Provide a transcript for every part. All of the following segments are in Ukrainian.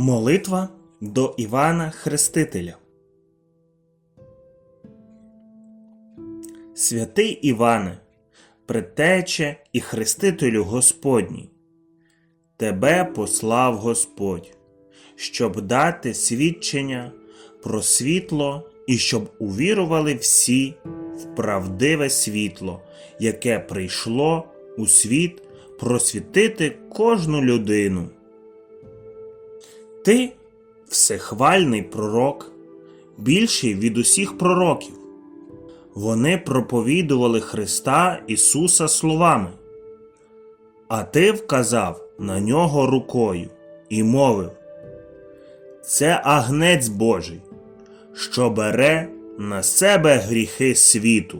Молитва до Івана Хрестителя. Святий Іване, предтече і хрестителю Господній, Тебе послав Господь, щоб дати свідчення про світло і щоб увірували всі в правдиве світло, яке прийшло у світ просвітити кожну людину. Ти всехвальний пророк, більший від усіх пророків. Вони проповідували Христа Ісуса словами, а ти вказав на нього рукою і мовив: Це агнець Божий, що бере на себе гріхи світу.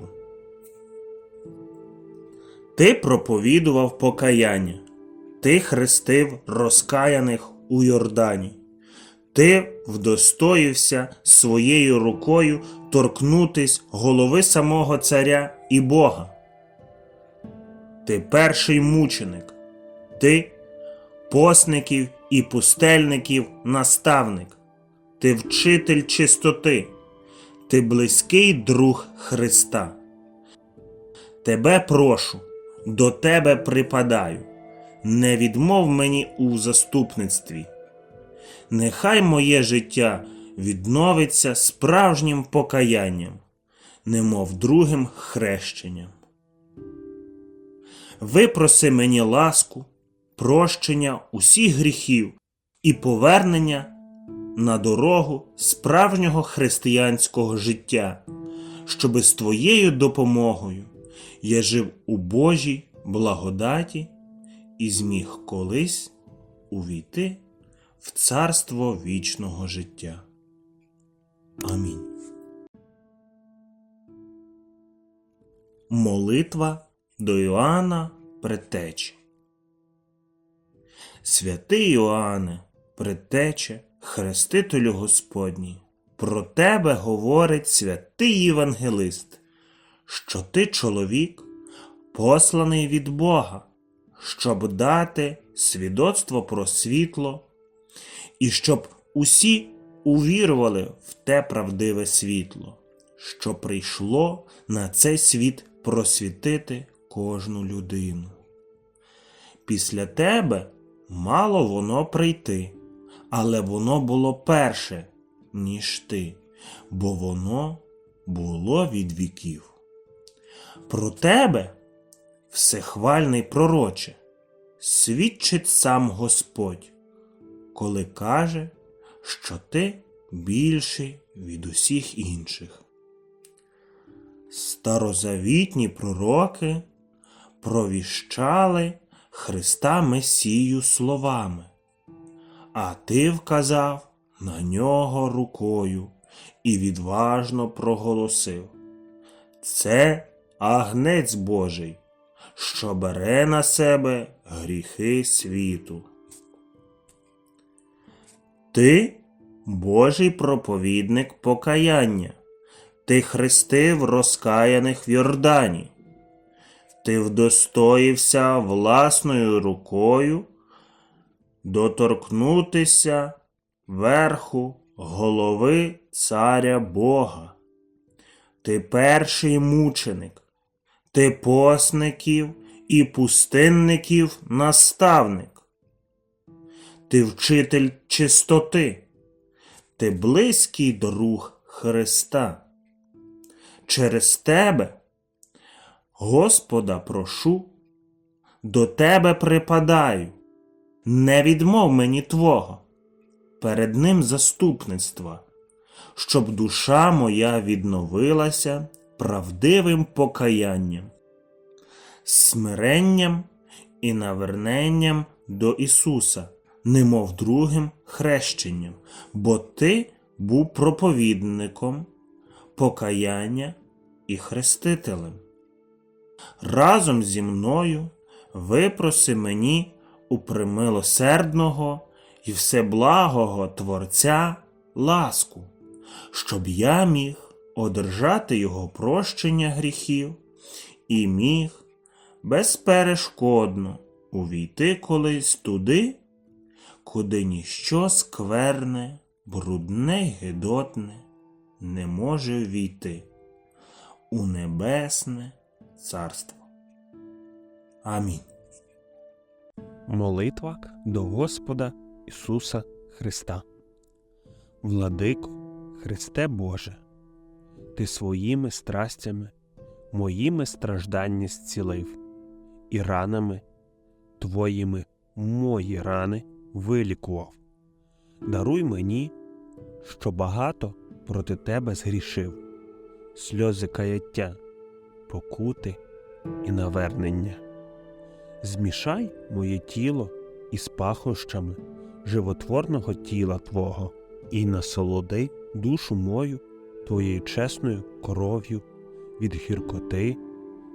Ти проповідував покаяння, ти хрестив розкаяних у Йордані. Ти вдостоївся своєю рукою торкнутись голови самого царя і Бога. Ти перший мученик, ти посників і пустельників наставник, ти вчитель чистоти, ти близький друг Христа. Тебе прошу, до тебе припадаю, не відмов мені у заступництві. Нехай моє життя відновиться справжнім покаянням, немов другим хрещенням. Випроси мені ласку, прощення усіх гріхів і повернення на дорогу справжнього християнського життя, щоби з твоєю допомогою я жив у Божій благодаті і зміг колись увійти в царство вічного життя. Амінь. Молитва до Іоанна Предтечі. Святий Іоанне, Предтече, Хрестителю Господній, про тебе говорить святий Євангелист, що ти чоловік, посланий від Бога, щоб дати свідоцтво про світло і щоб усі увірували в те правдиве світло, що прийшло на цей світ просвітити кожну людину. Після тебе мало воно прийти, але воно було перше, ніж ти, бо воно було від віків. Про тебе, всехвальний пророче, свідчить сам Господь коли каже, що ти більший від усіх інших. Старозавітні пророки провіщали Христа Месію словами, а ти вказав на нього рукою і відважно проголосив Це агнець Божий, що бере на себе гріхи світу. Ти Божий проповідник покаяння, ти хрестив розкаяних в Йордані, ти вдостоївся власною рукою доторкнутися верху голови царя Бога. Ти перший мученик, ти посників і пустинників наставник ти вчитель чистоти, ти близький друг Христа. Через тебе, Господа, прошу, до тебе припадаю, не відмов мені Твого, перед Ним заступництва, щоб душа моя відновилася правдивим покаянням, смиренням і наверненням до Ісуса немов другим хрещенням, бо ти був проповідником, покаяння і хрестителем. Разом зі мною випроси мені у примилосердного і всеблагого Творця ласку, щоб я міг одержати Його прощення гріхів і міг безперешкодно увійти колись туди, куди ніщо скверне, брудне й гидотне не може війти у небесне царство. Амінь. Молитва до Господа Ісуса Христа. Владико, Христе Боже, Ти своїми страстями, моїми страждання зцілив, і ранами Твоїми мої рани вилікував. Даруй мені, що багато проти Тебе згрішив, сльози каяття, покути і навернення змішай моє тіло із пахощами животворного тіла Твого, і насолоди душу мою Твоєю чесною кров'ю від гіркоти,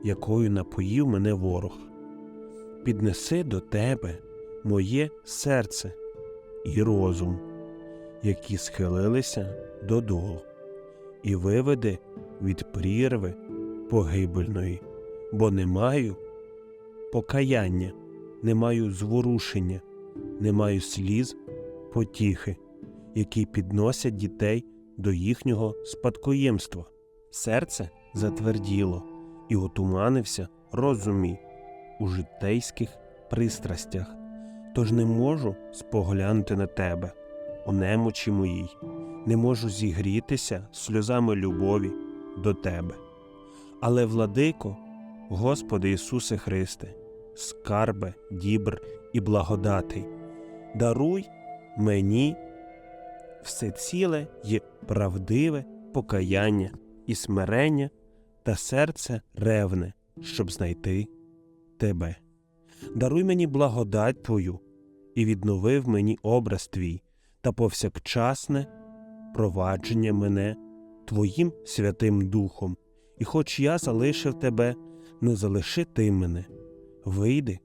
якою напоїв мене ворог. Піднеси до Тебе моє серце і розум, які схилилися додолу, і виведи від прірви погибельної, бо не маю покаяння, не маю зворушення, не маю сліз, потіхи, які підносять дітей до їхнього спадкоємства. Серце затверділо і отуманився розумі у житейських пристрастях, тож не можу споглянути на тебе, у немочі моїй, не можу зігрітися сльозами любові до тебе. Але, владико, Господи Ісусе Христе, скарбе, дібр і благодатий, даруй мені все ціле й правдиве покаяння і смирення та серце ревне, щоб знайти Тебе. Даруй мені благодать Твою і відновив мені образ Твій та повсякчасне провадження мене Твоїм Святим Духом, і хоч я залишив Тебе, не залиши Ти мене. Вийди,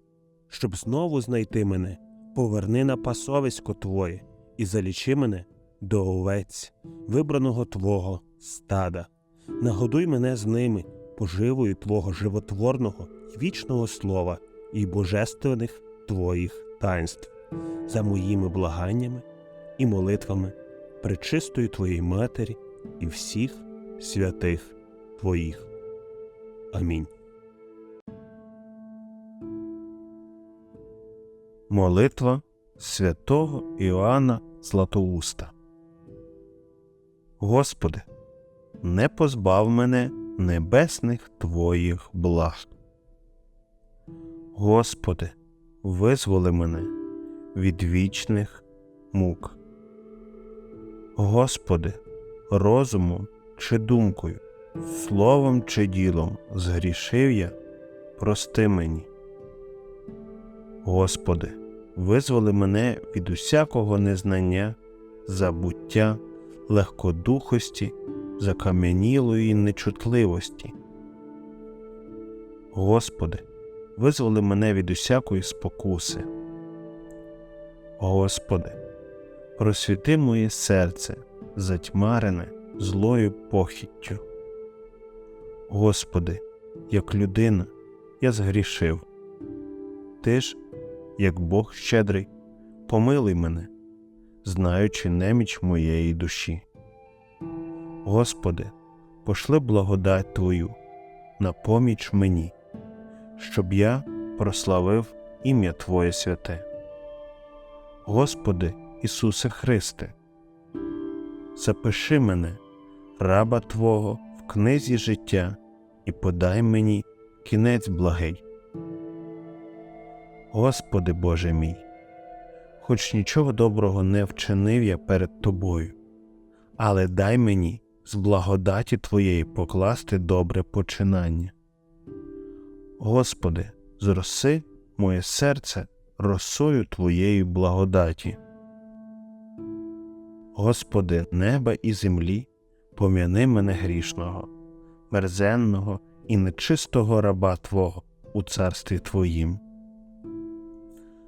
щоб знову знайти мене, поверни на пасовисько Твоє і залічи мене до овець, вибраного Твого стада. Нагодуй мене з ними поживою Твого животворного й вічного слова і божественних Твоїх таїнств, за моїми благаннями і молитвами, пречистої Твоєї Матері і всіх святих Твоїх. Амінь. Молитва святого Іоанна Златоуста. Господи, не позбав мене небесних Твоїх благ. Господи, визволи мене від вічних мук. Господи, розумом чи думкою, словом чи ділом згрішив я, прости мені. Господи, визволи мене від усякого незнання, забуття, легкодухості, закам'янілої нечутливості. Господи, визволи мене від усякої спокуси. Господи, просвіти моє серце, затьмарене злою похіттю. Господи, як людина, я згрішив. Ти ж як Бог щедрий, помилуй мене, знаючи неміч моєї душі. Господи, пошли благодать Твою на поміч мені, щоб я прославив ім'я Твоє святе. Господи Ісусе Христе, запиши мене, раба Твого, в книзі життя, і подай мені кінець благий. Господи Боже мій, хоч нічого доброго не вчинив я перед Тобою, але дай мені з благодаті Твоєї покласти добре починання. Господи, зроси моє серце росою Твоєї благодаті. Господи, неба і землі, пом'яни мене грішного, мерзенного і нечистого раба Твого у царстві Твоїм.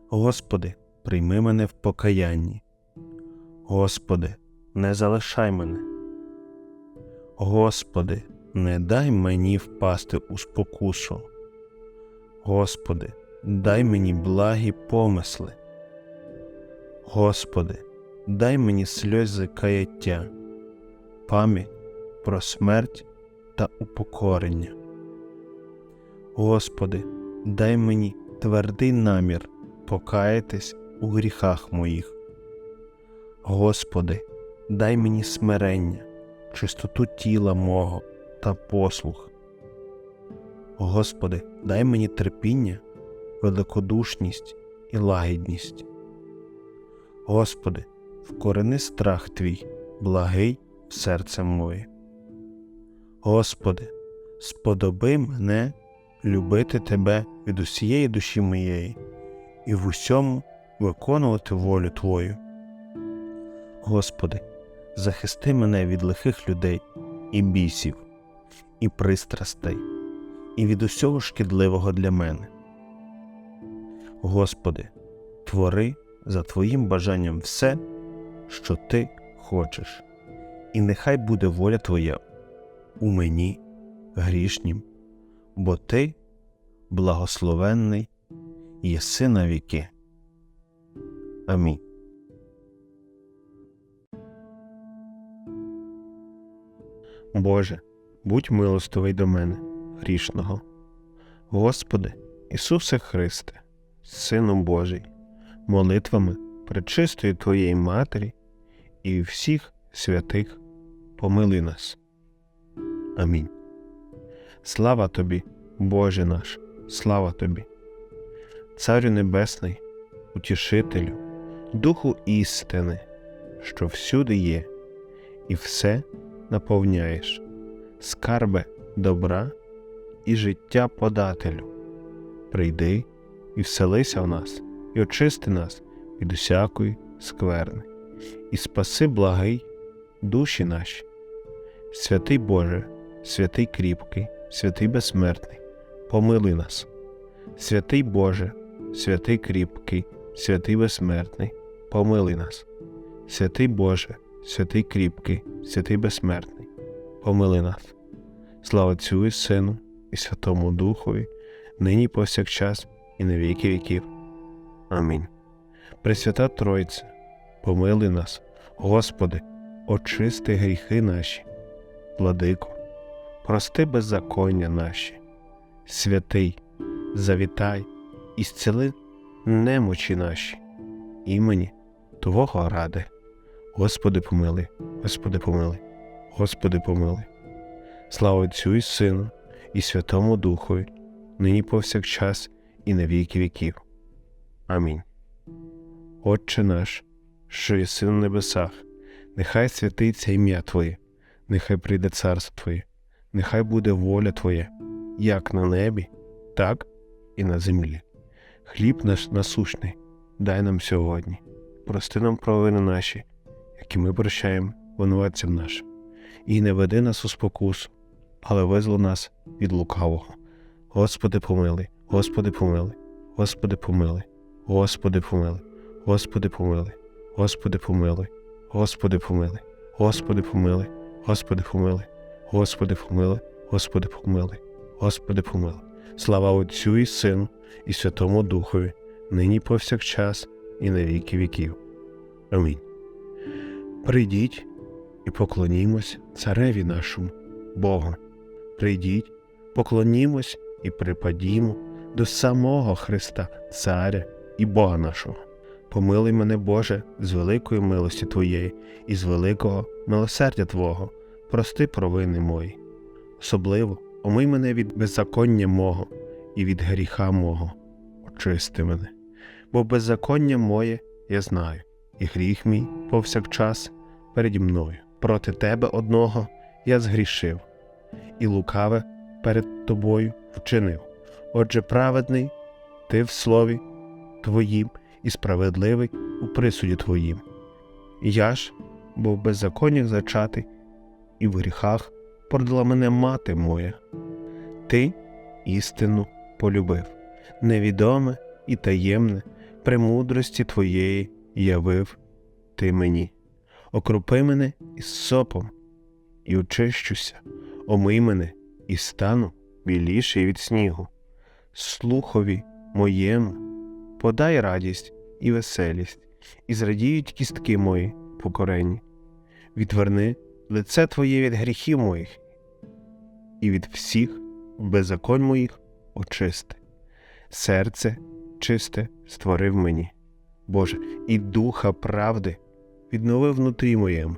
Господи, прийми мене в покаянні. Господи, не залишай мене. Господи, не дай мені впасти у спокусу. Господи, дай мені благі помисли. Господи, дай мені сльози каяття, пам'ять про смерть та упокорення. Господи, дай мені твердий намір покаятись у гріхах моїх. Господи, дай мені смирення, чистоту тіла мого та послух. Господи, дай мені терпіння, великодушність і лагідність. Господи, вкорени страх Твій, благий в серце моє. Господи, сподоби мене любити Тебе від усієї душі моєї і в усьому виконувати волю Твою. Господи, захисти мене від лихих людей і бісів, і пристрастей, і від усього шкідливого для мене. Господи, твори за Твоїм бажанням все, що Ти хочеш, і нехай буде воля Твоя у мені, грішнім, бо Ти благословенний єси на віки. Амінь. Боже, будь милостивий до мене, грішного. Господи, Ісусе Христе, Сину Божий, молитвами пречистої Твоєї Матері і всіх святих помили нас. Амінь. Слава Тобі, Боже наш, слава Тобі, Царю Небесний, Утішителю, Духу істини, що всюди є, і все наповняєш, скарбе добра і життя подателю. Прийди і вселися в нас, і очисти нас від усякої скверни, і спаси благий душі наші. Святий Боже, святий кріпкий, святий безсмертний, помилуй нас. Святий Боже, святий кріпкий, святий безсмертний, помилуй нас. Святий Боже, святий кріпкий, святий безсмертний, помили нас. Слава Отцю і Сину, і Святому Духові, нині повсякчас, і на віки віків. Амінь. Пресвята Тройце, помилуй нас, Господи, очисти гріхи наші, владико, прости беззаконня наші, святий, завітай і зціли немочі наші, імені Твого ради. Господи помилуй, Господи помилуй, Господи помилуй. Слава Отцю і Сину, і Святому Духові, нині повсякчас, і на віки віків. Амінь. Отче наш, що єси на небесах, нехай святиться ім'я Твоє, нехай прийде царство Твоє, нехай буде воля Твоя, як на небі, так і на землі. Хліб наш насущний, дай нам сьогодні, прости нам провини наші, які ми прощаємо винуватцям нашим, і не веди нас у спокусу, але визволи нас від лукавого. Господи помилуй, Господи помилуй, Господи помилуй, Господи помилуй, Господи помилуй, Господи помилуй, Господи помилуй, Господи помилуй, Господи помилуй, Господи помилуй, Господи помилуй, Господи помилуй. Слава Отцю і Сину, і Святому Духові, нині повсякчас, і на віки віків. Амінь. Прийдіть і поклонімось цареві нашому, Богу. Прийдіть, поклонімось і припадімо до самого Христа, Царя і Бога нашого. Помилуй мене, Боже, з великої милості Твоєї і з великого милосердя Твого, прости провини мої. Особливо омий мене від беззаконня мого і від гріха мого, очисти мене, бо беззаконня моє я знаю, і гріх мій повсякчас переді мною. Проти тебе одного я згрішив, і лукаве перед тобою вчинив. Отже, праведний ти в слові твоїм і справедливий у присуді твоїм. Я ж, бо в беззаконнях зачатий, і в гріхах породила мене мати моя. Ти істину полюбив, невідоме і таємне, премудрості твоєї явив ти мені. Окропи мене із сопом, і очищуся, омий мене і стану біліший від снігу. Слухові моєму подай радість і веселість, і зрадіють кістки мої покорені. Відверни лице Твоє від гріхів моїх, і від всіх беззаконь моїх очисти. Серце чисте створив мені, Боже, і духа правди віднови внутрі моєму.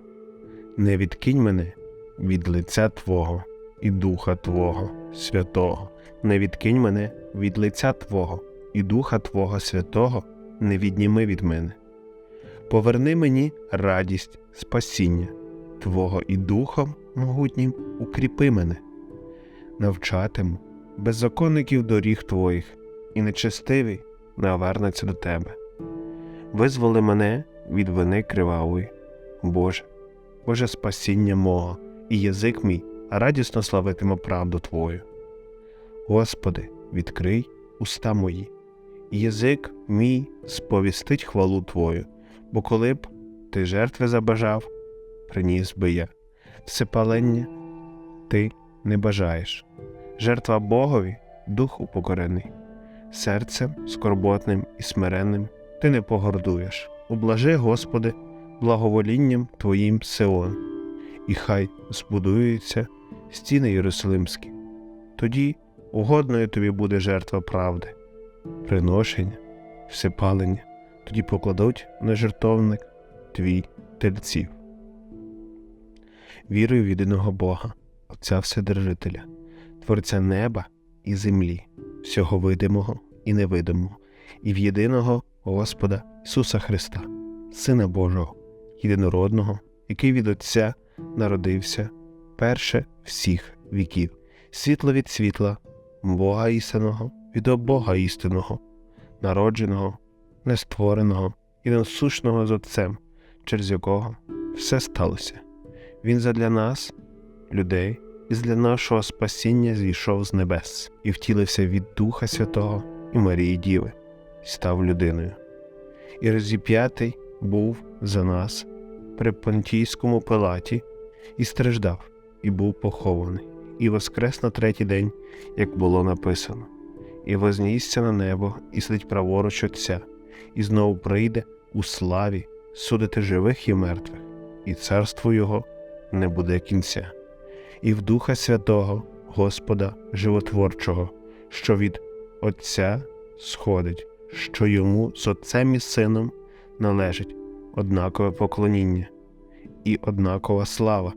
Не відкинь мене від лиця Твого і Духа Твого Святого, не відкинь мене від лиця Твого і Духа Твого Святого не відніми від мене. Поверни мені радість спасіння Твого і Духом могутнім укріпи мене, навчатиму беззаконників доріг Твоїх, і нечестивий навернеться до Тебе. Визволи мене від вини кривавої, Боже, Боже спасіння мого, і язик мій радісно славитиме правду Твою. Господи, відкрий уста мої, язик мій сповістить хвалу Твою, бо коли б ти жертви забажав, приніс би я. Всепалення ти не бажаєш. Жертва Богові дух упокорений, серцем скорботним і смиренним ти не погордуєш. Ублажи, Господи, благоволінням Твоїм Сеон, і хай збудуються стіни Єрусалимські. Тоді угодною тобі буде жертва правди, приношення, всепалення, тоді покладуть на жертовник твій тельців. Вірую в єдиного Бога, Отця Вседержителя, Творця неба і землі, всього видимого і невидимого, і в єдиного Господа Ісуса Христа, Сина Божого, єдинородного, який від Отця народився перше всіх віків, світло від світла, Бога істинного від Бога істинного, народженого, нествореного і насущного з Отцем, через якого все сталося. Він задля нас, людей, і для нашого спасіння зійшов з небес і втілився від Духа Святого і Марії Діви, і став людиною. І розіп'ятий був за нас при Понтійському палаті і страждав, і був похований, і воскрес на третій день, як було написано, і вознісся на небо, і сидить праворуч Отця, і знову прийде у славі судити живих і мертвих, і царство Його не буде кінця, і в Духа Святого, Господа Животворчого, що від Отця сходить, що йому з Отцем і Сином належить однакове поклоніння і однакова слава,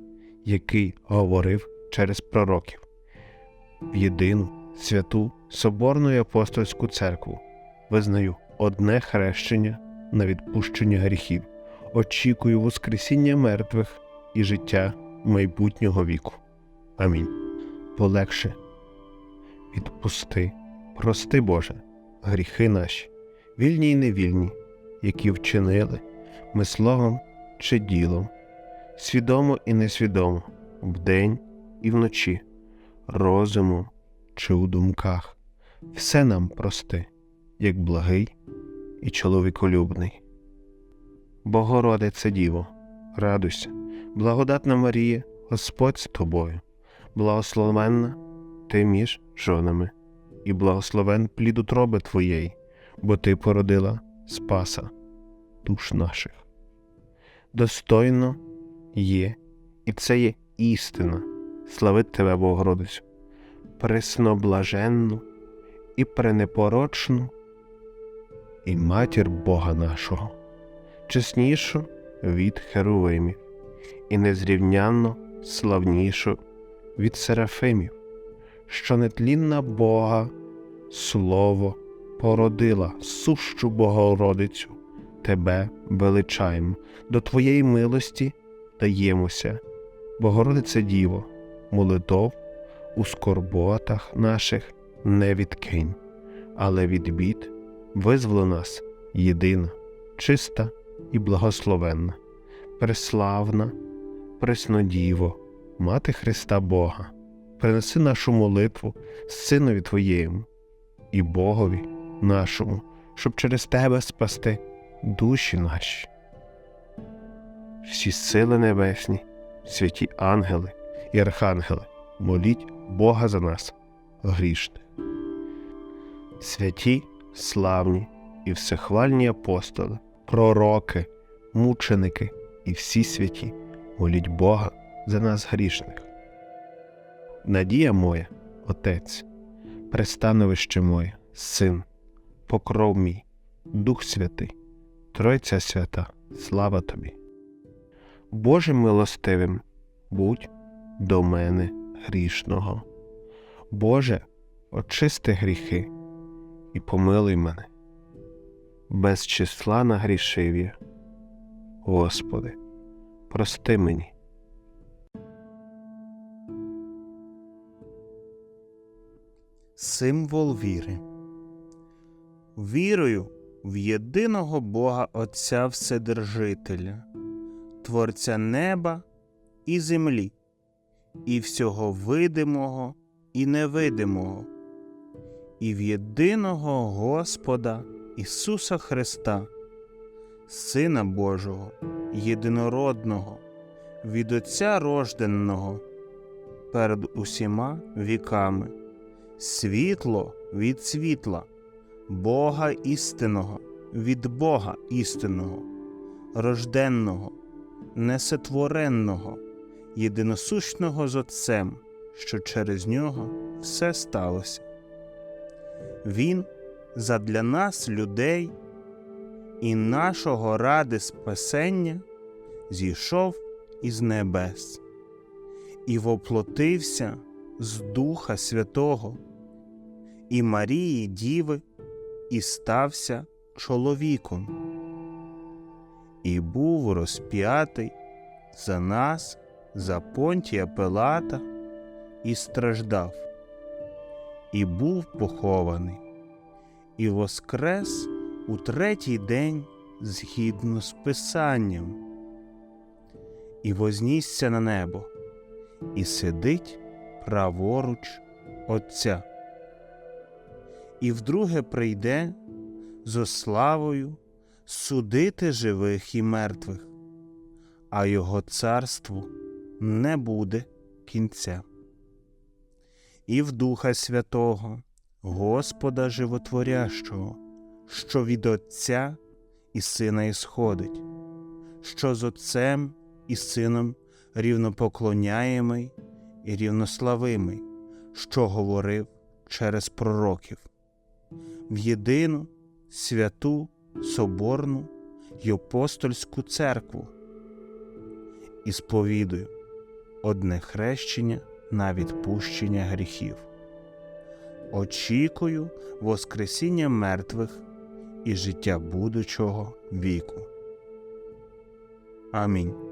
який говорив через пророків, в єдину святу Соборну і апостольську церкву визнаю одне хрещення на відпущення гріхів, очікую Воскресіння мертвих і життя майбутнього віку. Амінь. Полегше відпусти, прости, Боже, гріхи наші, вільні й невільні, які вчинили ми словом чи ділом, свідомо і несвідомо, вдень і вночі, розумом чи у думках. Все нам прости, як благий і чоловіколюбний. Богородице Діво, радуйся, благодатна Марія, Господь з тобою, благословенна ти між жонами, і благословен плід утроби Твоєї, бо Ти породила Спаса душ наших. Достойно є, і це є істина, славить Тебе, Богородицю, пресноблаженну і пренепорочну, і матір Бога нашого, чеснішу від Херувимів, і незрівнянно славнішу від Серафимів, що нетлінна Бога Слово породила сущу Богородицю, Тебе величаємо, до Твоєї милості даємося, Богородице Діво, молитов у скорботах наших не відкинь, але від бід визволи нас єдина, чиста і благословенна, преславна, преснодіво, Мати Христа Бога, принеси нашу молитву Синові Твоєму і Богові нашому, щоб через Тебе спасти душі наші. Всі сили небесні, святі ангели і архангели, моліть Бога за нас, грішних. Святі, славні і всехвальні апостоли, пророки, мученики і всі святі моліть Бога за нас грішних. Надія моя, Отець, пристановище моє, Син, покров мій, Дух Святий, Тройця свята, слава тобі. Боже милостивим, будь до мене грішного. Боже, очисти гріхи і помилуй мене. Без числа нагрішив я. Господи, прости мені. Символ віри. Вірою в єдиного Бога Отця Вседержителя, Творця неба і землі, і всього видимого і невидимого, і в єдиного Господа Ісуса Христа, Сина Божого, єдинородного, від Отця рожденого перед усіма віками світло від світла, Бога істинного від Бога істинного, рожденного, несотворенного, єдиносущного з Отцем, що через нього все сталося. Він задля нас, людей, і нашого ради спасення зійшов із небес і воплотився з Духа Святого і Марії Діви, і стався чоловіком, і був розп'ятий за нас, за Понтія Пилата, і страждав, і був похований, і воскрес у третій день згідно з Писанням, і вознісся на небо, і сидить праворуч Отця. І вдруге прийде зо славою судити живих і мертвих, а його царству не буде кінця. І в Духа Святого, Господа Животворящого, що від Отця і Сина ісходить, що з Отцем і Сином рівнопоклоняємий і рівнославимий, що говорив через пророків, в єдину святу Соборну й апостольську церкву і сповідую одне хрещення на відпущення гріхів. Очікую Воскресіння мертвих і життя будучого віку. Амінь.